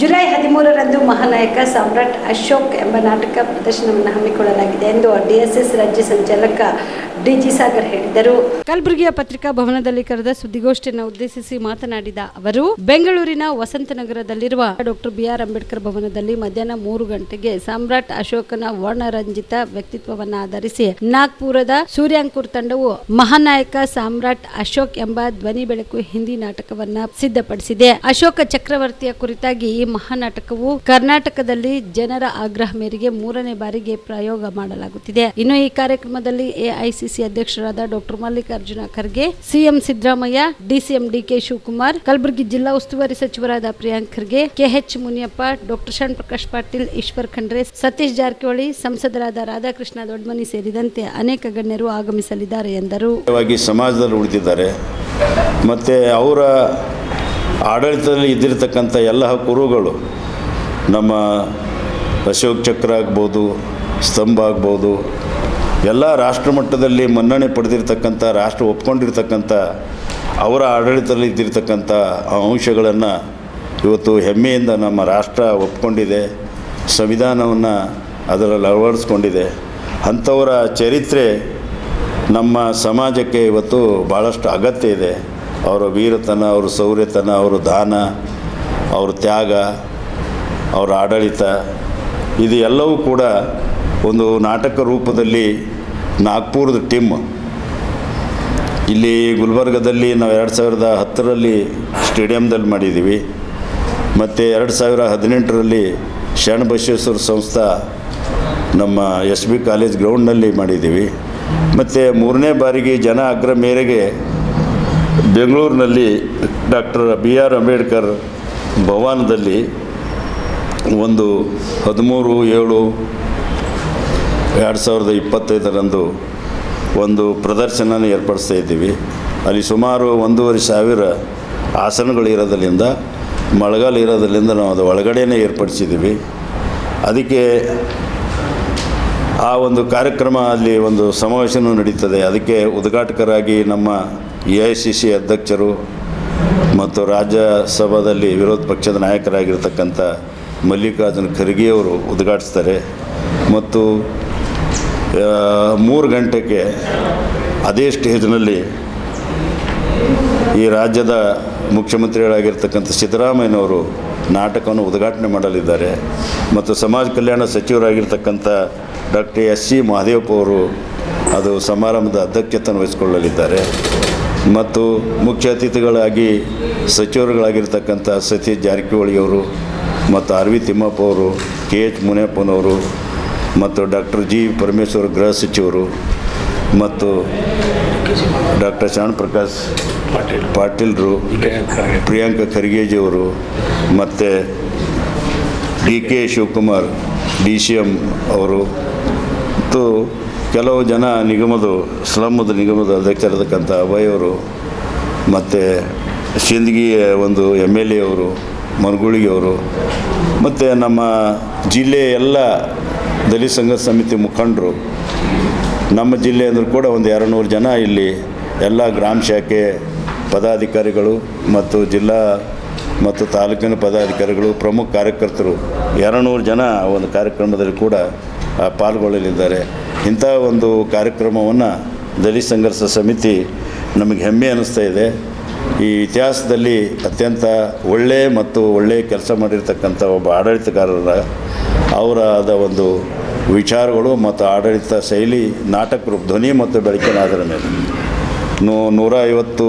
July ಹದಿಮೂರರಂದು ಮಹಾನಾಯಕ ಸಾಮ್ರಾಟ್ ಅಶೋಕ್ ಎಂಬ ನಾಟಕ ಪ್ರದರ್ಶನವನ್ನು ಹಮ್ಮಿಕೊಳ್ಳಲಾಗಿದೆ ಎಂದು ಡಿಎಸ್ಎಸ್ ರಾಜ್ಯ ಸಂಚಾಲಕ ಡಿಜಿ ಸಾಗರ್ ಹೇಳಿದರು. ಕಲಬುರಗಿಯ ಪತ್ರಿಕಾ ಭವನದಲ್ಲಿ ಕರೆದ ಸುದ್ದಿಗೋಷ್ಠಿಯನ್ನು ಉದ್ದೇಶಿಸಿ ಮಾತನಾಡಿದ ಅವರು, ಬೆಂಗಳೂರಿನ ವಸಂತನಗರದಲ್ಲಿರುವ ಡಾಕ್ಟರ್ ಬಿ ಆರ್ ಅಂಬೇಡ್ಕರ್ ಭವನದಲ್ಲಿ ಮಧ್ಯಾಹ್ನ ಮೂರು ಗಂಟೆಗೆ ಸಾಮ್ರಾಟ್ ಅಶೋಕನ ವರ್ಣರಂಜಿತ ವ್ಯಕ್ತಿತ್ವವನ್ನು ಆಧರಿಸಿ ನಾಗ್ಪುರದ ಸೂರ್ಯಾಂಕುರ್ ತಂಡವು ಮಹಾನಾಯಕ ಸಾಮ್ರಾಟ್ ಅಶೋಕ್ ಎಂಬ ಧ್ವನಿ ಬೆಳಕು ಹಿಂದಿ ನಾಟಕವನ್ನ ಸಿದ್ಧಪಡಿಸಿದೆ. ಅಶೋಕ ಚಕ್ರವರ್ತಿಯ ಕುರಿತಾಗಿ ಈ ಮಹಾನಾಟಕವು ಕರ್ನಾಟಕದಲ್ಲಿ ಜನರ ಆಗ್ರಹ ಮೇರೆಗೆ ಮೂರನೇ ಬಾರಿಗೆ ಪ್ರಯೋಗ ಮಾಡಲಾಗುತ್ತಿದೆ. ಇನ್ನು ಈ ಕಾರ್ಯಕ್ರಮದಲ್ಲಿ ಎಐಸಿಸಿ ಅಧ್ಯಕ್ಷರಾದ doctor Mallikarjuna Kharge, CM Siddaramaiah, DCM DK Shivakumar, Kalaburagi ಜಿಲ್ಲಾ ಉಸ್ತುವಾರಿ ಸಚಿವರಾದ ಪ್ರಿಯಾಂಕ್ ಖರ್ಗೆ, ಕೆಎಚ್ ಮುನಿಯಪ್ಪ, ಡಾಕ್ಟರ್ ಶರಣ್ ಪ್ರಕಾಶ್ ಪಾಟೀಲ್, ಈಶ್ವರ್ ಖಂಡ್ರೆ, ಸತೀಶ್ ಜಾರಕಿಹೊಳಿ, ಸಂಸದರಾದ ರಾಧಾಕೃಷ್ಣ ದೊಡ್ಮನಿ ಸೇರಿದಂತೆ ಅನೇಕ ಗಣ್ಯರು ಆಗಮಿಸಲಿದ್ದಾರೆ ಎಂದರು. ಸಮಾಜದಲ್ಲಿ ಉಳಿದಿದ್ದಾರೆ. ಮತ್ತೆ ಅವರ ಆಡಳಿತದಲ್ಲಿ ಇದ್ದಿರತಕ್ಕಂಥ ಎಲ್ಲ ಕುರುಗಳು, ನಮ್ಮ ಅಶೋಕ್ ಚಕ್ರ ಆಗ್ಬೋದು, ಸ್ತಂಭ ಆಗ್ಬೋದು, ಎಲ್ಲ ರಾಷ್ಟ್ರ ಮಟ್ಟದಲ್ಲಿ ಮನ್ನಣೆ ಪಡೆದಿರ್ತಕ್ಕಂಥ, ರಾಷ್ಟ್ರ ಒಪ್ಕೊಂಡಿರ್ತಕ್ಕಂಥ, ಅವರ ಆಡಳಿತದಲ್ಲಿ ಇದ್ದಿರ್ತಕ್ಕಂಥ ಅಂಶಗಳನ್ನು ಇವತ್ತು ಹೆಮ್ಮೆಯಿಂದ ನಮ್ಮ ರಾಷ್ಟ್ರ ಒಪ್ಕೊಂಡಿದೆ, ಸಂವಿಧಾನವನ್ನು ಅದರಲ್ಲಿ ಅಳವಡಿಸ್ಕೊಂಡಿದೆ. ಅಂಥವರ ಚರಿತ್ರೆ ನಮ್ಮ ಸಮಾಜಕ್ಕೆ ಇವತ್ತು ಭಾಳಷ್ಟು ಅಗತ್ಯ ಇದೆ. ಅವರ ವೀರತನ, ಅವರ ಶೌರ್ಯತನ ಅವರ ದಾನ, ಅವ್ರ ತ್ಯಾಗ, ಅವರ ಆಡಳಿತ, ಇದು ಎಲ್ಲವೂ ಕೂಡ ಒಂದು ನಾಟಕ ರೂಪದಲ್ಲಿ ನಾಗ್ಪುರದ ಟೀಮ್ ಇಲ್ಲಿ ಗುಲ್ಬರ್ಗದಲ್ಲಿ ನಾವು ಎರಡು ಸಾವಿರದ ಹತ್ತರಲ್ಲಿ ಸ್ಟೇಡಿಯಮ್ದಲ್ಲಿ ಮಾಡಿದ್ದೀವಿ. ಮತ್ತು ಎರಡು ಸಾವಿರ ಹದಿನೆಂಟರಲ್ಲಿ ಶರಣ ಬಸವೇಶ್ವರ ಸಂಸ್ಥಾ ನಮ್ಮ ಎಸ್ ಬಿ ಕಾಲೇಜ್ ಗ್ರೌಂಡ್ನಲ್ಲಿ ಮಾಡಿದ್ದೀವಿ. ಮತ್ತು ಮೂರನೇ ಬಾರಿಗೆ ಜನ ಅಗ್ರ ಮೇರೆಗೆ ಬೆಂಗಳೂರಿನಲ್ಲಿ ಡಾಕ್ಟರ್ ಬಿ ಆರ್ ಅಂಬೇಡ್ಕರ್ ಭವನದಲ್ಲಿ ಒಂದು ಹದಿಮೂರು ಏಳು ಎರಡು ಸಾವಿರದ ಇಪ್ಪತ್ತೈದರಂದು ಒಂದು ಪ್ರದರ್ಶನ ಏರ್ಪಡಿಸ್ತಾ ಇದ್ದೀವಿ. ಅಲ್ಲಿ ಸುಮಾರು ಒಂದೂವರೆ ಸಾವಿರ ಆಸನಗಳು ಇರೋದರಿಂದ, ಮಳೆಗಾಲ ಇರೋದ್ರಿಂದ ನಾವು ಅದು ಒಳಗಡೆನೇ ಏರ್ಪಡಿಸಿದ್ದೀವಿ. ಅದಕ್ಕೆ ಆ ಒಂದು ಕಾರ್ಯಕ್ರಮ ಅಲ್ಲಿ ಒಂದು ಸಮಾವೇಶನೂ ನಡೀತದೆ. ಅದಕ್ಕೆ ಉದ್ಘಾಟಕರಾಗಿ ನಮ್ಮ ಎ ಐ ಸಿ ಸಿ ಅಧ್ಯಕ್ಷರು ಮತ್ತು ರಾಜ್ಯಸಭಾದಲ್ಲಿ ವಿರೋಧ ಪಕ್ಷದ ನಾಯಕರಾಗಿರ್ತಕ್ಕಂಥ ಮಲ್ಲಿಕಾರ್ಜುನ ಖರ್ಗೆಯವರು ಉದ್ಘಾಟಿಸ್ತಾರೆ. ಮತ್ತು ಮೂರು ಗಂಟೆಗೆ ಅದೇ ಸ್ಟೇಜ್ನಲ್ಲಿ ಈ ರಾಜ್ಯದ ಮುಖ್ಯಮಂತ್ರಿಗಳಾಗಿರ್ತಕ್ಕಂಥ ಸಿದ್ದರಾಮಯ್ಯನವರು ನಾಟಕವನ್ನು ಉದ್ಘಾಟನೆ ಮಾಡಲಿದ್ದಾರೆ. ಮತ್ತು ಸಮಾಜ ಕಲ್ಯಾಣ ಸಚಿವರಾಗಿರ್ತಕ್ಕಂಥ ಡಾಕ್ಟರ್ ಎಸ್ ಸಿ ಮಹದೇವಪ್ಪ ಅವರು ಅದು ಸಮಾರಂಭದ ಅಧ್ಯಕ್ಷತೆಯನ್ನು ವಹಿಸಿಕೊಳ್ಳಲಿದ್ದಾರೆ. ಮತ್ತು ಮುಖ್ಯ ಅತಿಥಿಗಳಾಗಿ ಸಚಿವರುಗಳಾಗಿರ್ತಕ್ಕಂಥ ಸತೀಶ್ ಜಾರಕಿಹೊಳಿಯವರು ಮತ್ತು ಆರ್ ವಿ ತಿಮ್ಮಪ್ಪ ಅವರು, ಕೆ ಎಚ್ ಮುನಿಯಪ್ಪನವರು ಮತ್ತು ಡಾಕ್ಟರ್ ಜಿ ಪರಮೇಶ್ವರ್ ಗೃಹ ಸಚಿವರು ಮತ್ತು ಡಾಕ್ಟರ್ ಶಾಣ್ ಪ್ರಕಾಶ್ ಪಾಟೀಲ್ ಪಾಟೀಲ್ರು, ಪ್ರಿಯಾಂಕ ಖರ್ಗೆಜಿಯವರು ಮತ್ತು D K Shivakumar, D C M ಅವರು. ಮತ್ತು ಕೆಲವು ಜನ ನಿಗಮದ, ಸ್ಲಮ್ಮದ ನಿಗಮದ ಅಧ್ಯಕ್ಷರಾದಕ್ಕಂಥ ಅಭಯ್ ಅವರು ಮತ್ತು ಸಿಂದಗಿಯ ಒಂದು ಎಂ ಎಲ್ ಎ ಅವರು ಮತ್ತು ನಮ್ಮ ಜಿಲ್ಲೆಯ ಎಲ್ಲ ದಲಿತ ಸಂಘ ಸಮಿತಿ ಮುಖಂಡರು, ನಮ್ಮ ಜಿಲ್ಲೆ ಅಂದರೂ ಕೂಡ ಒಂದು ಎರಡು ನೂರು ಜನ ಇಲ್ಲಿ ಎಲ್ಲ ಗ್ರಾಮ ಶಾಖೆ ಪದಾಧಿಕಾರಿಗಳು ಮತ್ತು ಜಿಲ್ಲಾ ಮತ್ತು ತಾಲೂಕಿನ ಪದಾಧಿಕಾರಿಗಳು ಪ್ರಮುಖ ಕಾರ್ಯಕರ್ತರು. ಎರಡು ನೂರು ಜನ ಒಂದು ಕಾರ್ಯಕ್ರಮದಲ್ಲಿ ಕೂಡ ಪಾಲ್ಗೊಳ್ಳಲಿದ್ದಾರೆ. ಇಂಥ ಒಂದು ಕಾರ್ಯಕ್ರಮವನ್ನು ದಲಿತ ಸಂಘರ್ಷ ಸಮಿತಿ ನಮಗೆ ಹೆಮ್ಮೆ ಅನ್ನಿಸ್ತಾ ಇದೆ. ಈ ಇತಿಹಾಸದಲ್ಲಿ ಅತ್ಯಂತ ಒಳ್ಳೆಯ ಮತ್ತು ಒಳ್ಳೆಯ ಕೆಲಸ ಮಾಡಿರ್ತಕ್ಕಂಥ ಒಬ್ಬ ಆಡಳಿತಗಾರರ, ಅವರಾದ ಒಂದು ವಿಚಾರಗಳು ಮತ್ತು ಆಡಳಿತ ಶೈಲಿ ನಾಟಕ ರೂಪ ಧ್ವನಿ ಮತ್ತು ಬೆಳಕಿನ ಆಧಾರ ಮೇಲೆ. ನೂ ನೂರ ಐವತ್ತು